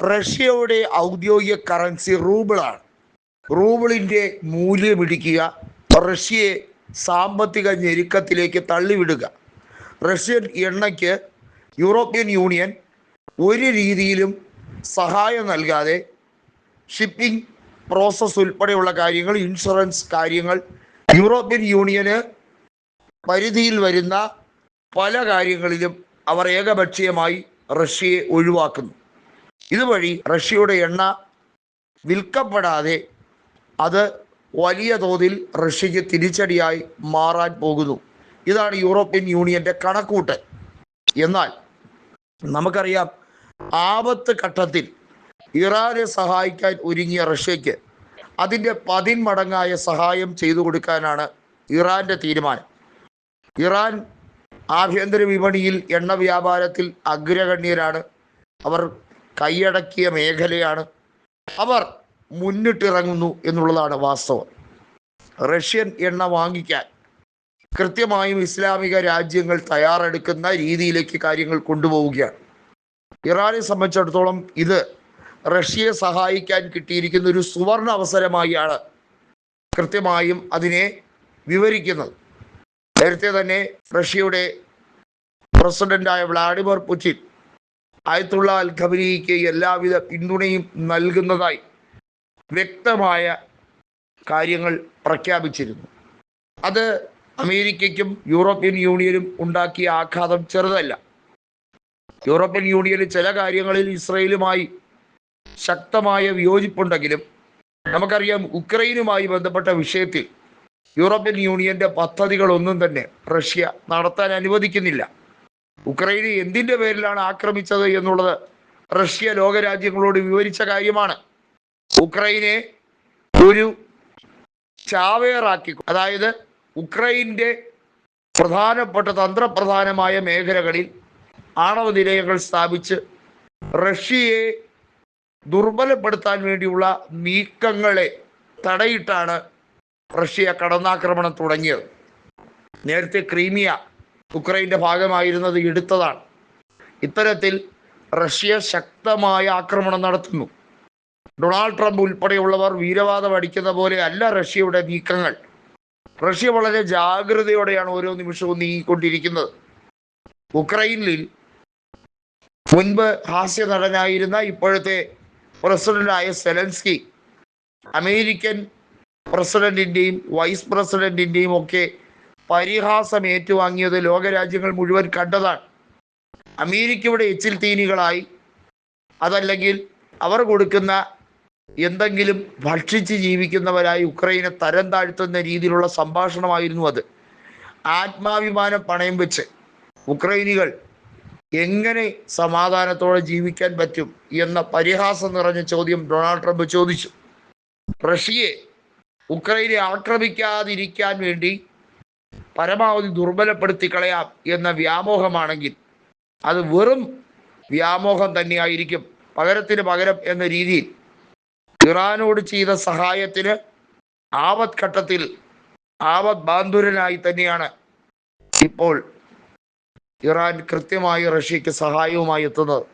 റഷ്യയുടെ ഔദ്യോഗിക കറൻസി റൂബിളാണ് റൂബിളിന്റെ മൂല്യം ഇടിക്കുക റഷ്യയെ സാമ്പത്തിക ഞെരുക്കത്തിലേക്ക് തള്ളിവിടുക. റഷ്യൻ എണ്ണയ്ക്ക് യൂറോപ്യൻ യൂണിയൻ ഒരു രീതിയിലും സഹായം നൽകാതെ ഷിപ്പിംഗ് പ്രോസസ്സ് ഉൾപ്പെടെയുള്ള കാര്യങ്ങൾ ഇൻഷുറൻസ് കാര്യങ്ങൾ യൂറോപ്യൻ യൂണിയന് പരിധിയിൽ വരുന്ന പല കാര്യങ്ങളിലും അവർ ഏകപക്ഷീയമായി റഷ്യയെ ഒഴിവാക്കുന്നു. ഇതുവഴി റഷ്യയുടെ എണ്ണ വിൽക്കപ്പെടാതെ അത് വലിയ തോതിൽ റഷ്യയ്ക്ക് തിരിച്ചടിയായി മാറാൻ പോകുന്നു. ഇതാണ് യൂറോപ്യൻ യൂണിയന്റെ കണക്കൂട്ട് എന്നാൽ നമുക്കറിയാം ആപത്ത് ഘട്ടത്തിൽ ഇറാനെ സഹായിക്കാൻ ഒരുങ്ങിയ റഷ്യക്ക് അതിന്റെ പതിന്മടങ്ങായ സഹായം ചെയ്തു കൊടുക്കാനാണ് ഇറാന്റെ തീരുമാനം. ഇറാൻ ആഭ്യന്തര വിപണിയിൽ എണ്ണ വ്യാപാരത്തിൽ അഗ്രഗണ്യരാണ്. അവർ കൈയടക്കിയ മേഖലയാണ്. അവർ മുന്നിട്ടിറങ്ങുന്നു എന്നുള്ളതാണ് വാസ്തവം. റഷ്യൻ എണ്ണ വാങ്ങിക്കാൻ കൃത്യമായും ഇസ്ലാമിക രാജ്യങ്ങൾ തയ്യാറെടുക്കുന്ന രീതിയിലേക്ക് കാര്യങ്ങൾ കൊണ്ടുപോവുകയാണ്. ഇറാനെ സംബന്ധിച്ചിടത്തോളം ഇത് റഷ്യയെ സഹായിക്കാൻ കിട്ടിയിരിക്കുന്ന ഒരു സുവർണ അവസരമായാണ് കൃത്യമായും അതിനെ വിവരിക്കുന്നത്. നേരത്തെ തന്നെ റഷ്യയുടെ പ്രസിഡന്റായ വ്ളാഡിമിർ പുടിൻ ആയത്തുള്ള അൽ ഖബരിക്ക് എല്ലാവിധ പിന്തുണയും നൽകുന്നതായി വ്യക്തമായ കാര്യങ്ങൾ പ്രഖ്യാപിച്ചിരുന്നു. അത് അമേരിക്കയ്ക്കും യൂറോപ്യൻ യൂണിയനും ഉണ്ടാക്കിയ ആഘാതം ചെറുതല്ല. യൂറോപ്യൻ യൂണിയന് ചില കാര്യങ്ങളിൽ ഇസ്രയേലുമായി ശക്തമായ വിയോജിപ്പുണ്ടെങ്കിലും നമുക്കറിയാം ഉക്രൈനുമായി ബന്ധപ്പെട്ട വിഷയത്തിൽ യൂറോപ്യൻ യൂണിയന്റെ പദ്ധതികളൊന്നും തന്നെ റഷ്യ നടത്താൻ അനുവദിക്കുന്നില്ല. ഉക്രൈനെ എന്തിന്റെ പേരിലാണ് ആക്രമിച്ചത് എന്നുള്ളത് റഷ്യ ലോകരാജ്യങ്ങളോട് വിവരിച്ച കാര്യമാണ്. ഉക്രൈനെ ഒരു ചാവേറാക്കി അതായത് ഉക്രൈന്റെ പ്രധാനപ്പെട്ട തന്ത്രപ്രധാനമായ മേഖലകളിൽ ആണവ നിലയങ്ങൾ സ്ഥാപിച്ച് റഷ്യയെ ദുർബലപ്പെടുത്താൻ വേണ്ടിയുള്ള നീക്കങ്ങളെ തടയിട്ടാണ് റഷ്യ കടന്നാക്രമണം തുടങ്ങിയത്. നേരത്തെ ക്രീമിയ ഉക്രൈന്റെ ഭാഗമായിരുന്നത് എടുത്തതാണ്. ഇത്തരത്തിൽ റഷ്യ ശക്തമായ ആക്രമണം നടത്തുന്നു. ഡൊണാൾഡ് ട്രംപ് ഉൾപ്പെടെയുള്ളവർ വീരവാദം അടിക്കുന്ന പോലെ അല്ല റഷ്യയുടെ നീക്കങ്ങൾ. റഷ്യ വളരെ ജാഗ്രതയോടെയാണ് ഓരോ നിമിഷവും നീങ്ങിക്കൊണ്ടിരിക്കുന്നത്. ഉക്രൈനിൽ മുൻപ് ഹാസ്യ നടനായിരുന്ന ഇപ്പോഴത്തെ പ്രസിഡന്റായ സെലൻസ്കി അമേരിക്കൻ പ്രസിഡന്റിന്റെയും വൈസ് പ്രസിഡന്റിന്റെയും ഒക്കെ പരിഹാസം ഏറ്റുവാങ്ങിയത് ലോകരാജ്യങ്ങൾ മുഴുവൻ കണ്ടതാണ്. അമേരിക്കയുടെ എച്ചിൽ തീനികളായി. അതല്ലെങ്കിൽ അവർ കൊടുക്കുന്ന എന്തെങ്കിലും ഭക്ഷിച്ച് ജീവിക്കുന്നവരായി ഉക്രൈനെ തരം താഴ്ത്തുന്ന രീതിയിലുള്ള സംഭാഷണമായിരുന്നു അത്. ആത്മാഭിമാനം പണയം വെച്ച് ഉക്രൈനികൾ എങ്ങനെ സമാധാനത്തോടെ ജീവിക്കാൻ പറ്റും എന്ന പരിഹാസം നിറഞ്ഞ ചോദ്യം ഡൊണാൾഡ് ട്രംപ് ചോദിച്ചു. റഷ്യയെ ഉക്രൈനെ ആക്രമിക്കാതിരിക്കാൻ വേണ്ടി പരമാവധി ദുർബലപ്പെടുത്തി കളയാം എന്ന വ്യാമോഹമാണെങ്കിൽ അത് വെറും വ്യാമോഹം തന്നെയായിരിക്കും. പകരത്തിന് പകരം എന്ന രീതിയിൽ ഇറാനോട് ചെയ്ത സഹായത്തിന് ആപത് ഘട്ടത്തിൽ ആപത് ബാന്ധുരനായി തന്നെയാണ് ഇപ്പോൾ ഇറാൻ കൃത്യമായി റഷ്യക്ക് സഹായവുമായി എത്തുന്നത്.